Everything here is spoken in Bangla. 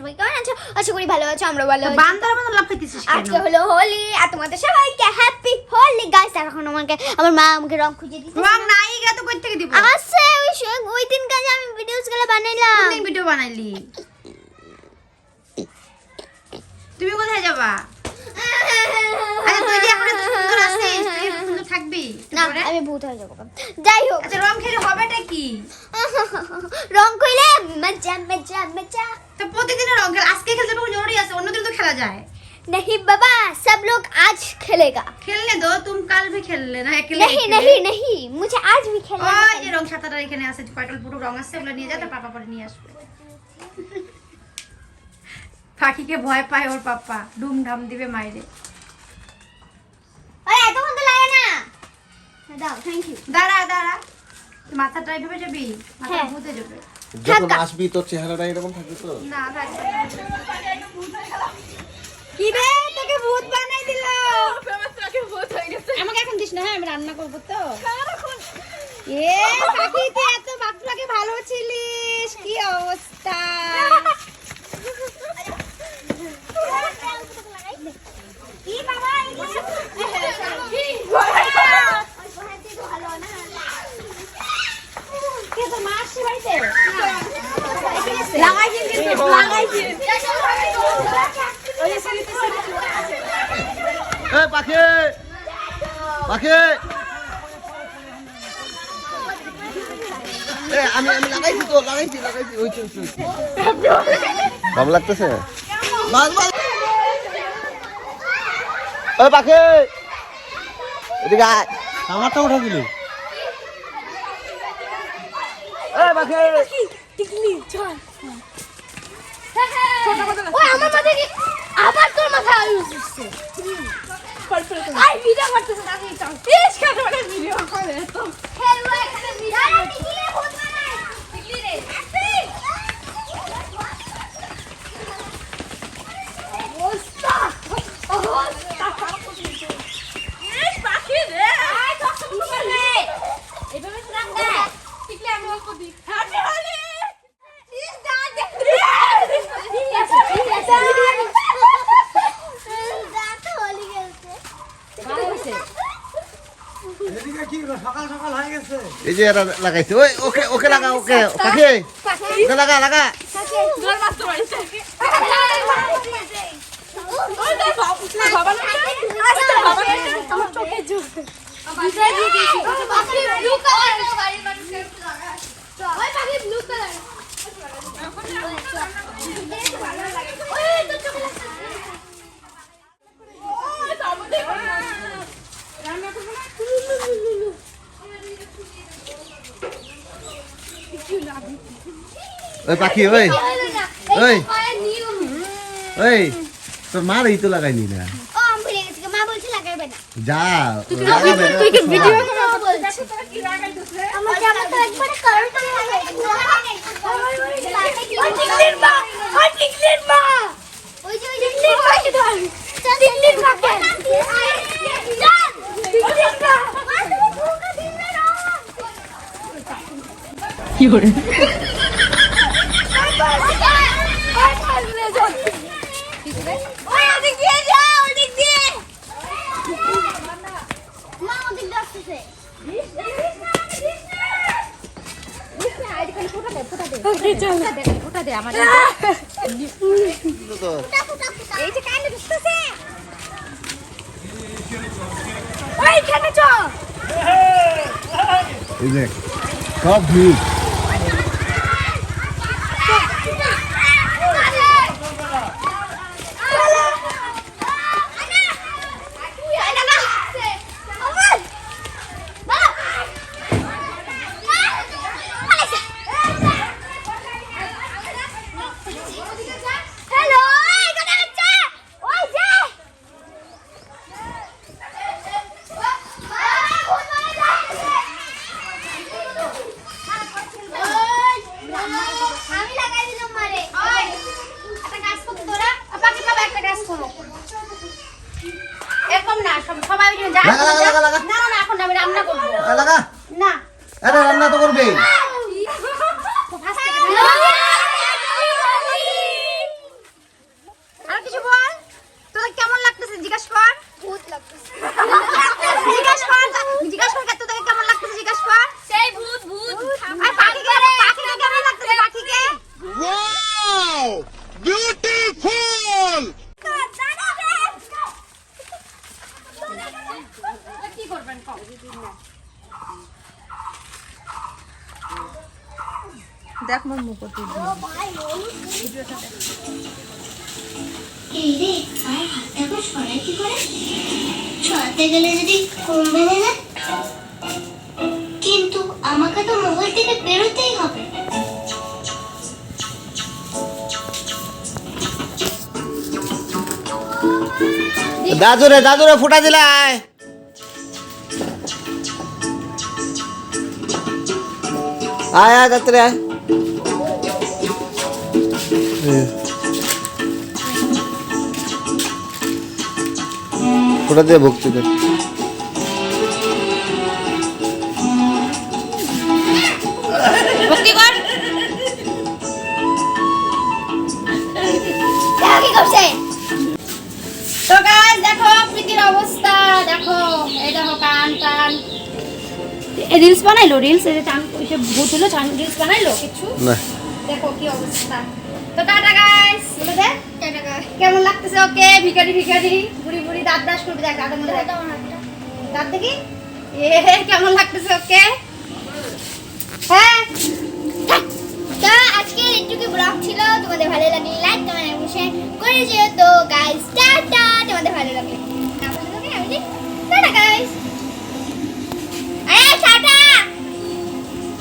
সবাই কেমন আছো? আশা করি ভালো আছো আমরা ভালো বান্দার মতো লাফাইতেছিস কেন? আজকে হলো হোলি আর তোমাদের সবাইকে হ্যাপি হোলি। গাইস এখন আমাকে আমার মা আমাকে রং খুঁজে দিচ্ছে রং নাই গা তো কই থেকে দিব? আছে ওই ওই দিন কাজে আমি ভিডিওসগুলো বানাইলাম। কোনদিন ভিডিও বানাইলি? তুমি কোথায় যাবা? আরে তুই এখন আমি ভূত হয়ে যাবো যাই হোক আচ্ছা রং খেলে হবেটা কি রং কইলে মজা মজা মজা তো প্রতিদিন রং খেলে আজকে খেলতে কোনো জরুরি আছে অন্যদিন তো খেলা যায় नहीं बाबा सब लोग आज खेलेगा খেললে তো তুমি কাল ভি খেললে না একলে नहीं नहीं नहीं मुझे आज भी खेलना ওই है। যে রং ছাতাটা এখানে আছে কয়টাল পুরো রং আছে ওগুলো নিয়ে যা তার পাপা পরে নিয়ে আসবে পাখিকে ভয় পায় ওর পাপা ডুম ঢাম দিবে মাইরে দাও থ্যাংক ইউ দাঁড়া দাঁড়া। মাথাটা এইভাবে যাবি? মাথা হ্যাঁ। ভূতে যাবে। যখন আসবি তোর চেহারাটা এরকম থাকবে তো? না থাকবে কি রে তোকে ভূত বানাই দিল। আমাকে এখন দিস না হ্যাঁ আমি রান্না করব তো। এ পাখি তুই এত বাপলাকে ভালো ছিলিস কি অবস্থা কি বাবা কে তো মা আসছে বাড়িতে লাগাইছেন কিন্তু লাগাইছেন ওই যে সরিতে সরিতে এ পাখি! পাখি! আমি আমি লাগাইছি তো, লাগাইছি লাগাইছি। ওই চল চল ভালো লাগতেছে? ওই, পাখি! এদিকে আমারটা উঠা দিলি। এ চল। ওই আমার মাথায় কি আবার তোর মাথায় আই ভিডিও করতেছে না এই চাও প্লিজ কেন মানে ভিডিও করে তো খেলব এখানে ভিডিও আরে টিকলি ভূত বানাই টিকলি রে অবস্থা অবস্থা এই পাখি রে আই তো শুনবে রে এভাবে সুরাম দে টিকলি আমি অল্প দি হ্যাপি হোলি ইস দা দে ঠিক আছে ঠিক আছে দা তো হোলি খেলছে ভালো হয়েছে এই যে এরা লাগাইছে। ওই ওকে ওকে লাগা ওকে পাখি ওকে লাগা লাগা। ওই পাখি ওই। ওই। ওই। তোর মার এই তো লাগাইনি না? ও আমি ভুলে গেছি মা বলছে লাগাইবে না। যা লাগাবে না, শোন। আমার জামা তো একবারে কারণ তো ওই টিকলির মা ওই টিকলির মা ওই যে ওই যে টিকলির মা কি ধর টিকলির মা কে চল টিকলির মা কি করে ওই ওদিক দিয়ে যাও ওদিক দিয়ে মা ওদিক দিয়ে আসতেছে ওটা দে আমার তো। এই যে কানে ঢুকতেছে ওইখানে ভূত হ্যালো এখানে আছে ওই যে আমি লাগাই দিলাম মারে ওই একটা কাজ করতে তোরা আপাকে বাবা একটা কাজ করো এরকম না সব- সবাই মিলে যা লাগা, লাগা, লাগা, লাগা। না না এখন আমি রান্না করব। লাগা না। আরে রান্না তো করবে দেখ মোর মুখ তুই এই রে আর হাতটাকে সরাই কি করে? সরাতে গেলে যদি কম বেড়ে যায় কিন্তু আমাকে তো মহল থেকে বেরোতেই হবে। দাদুরে দাদুরে ফুটা দিলাই আয়। আয় এই দেখো কান টান রিলস বানাইলো? রিলস এই যে টান ওই যে ভূত হলো টান রিলস বানাইলো? কিছু না। দেখো কি অবস্থা। তো টাটা গাইস বলতে কেমন লাগতেছে? ওকে, ভিখারি ভিখারি। বুড়ি বুড়ি দাঁত দাস করবে, দেখ, দাঁতের মধ্যে দাঁত দেখি? এ, কেমন লাগতেছে, ওকে? হ্যাঁ। তো আজকে এইটুকু ব্লগ ছিল। তোমাদের ভালো লাগলে লাইক কমেন্ট এবং শেয়ার করে যেও। তো গাইস টাটা। তোমাদের ভালো লাগলে, না ভালো আমি টাটা গাইস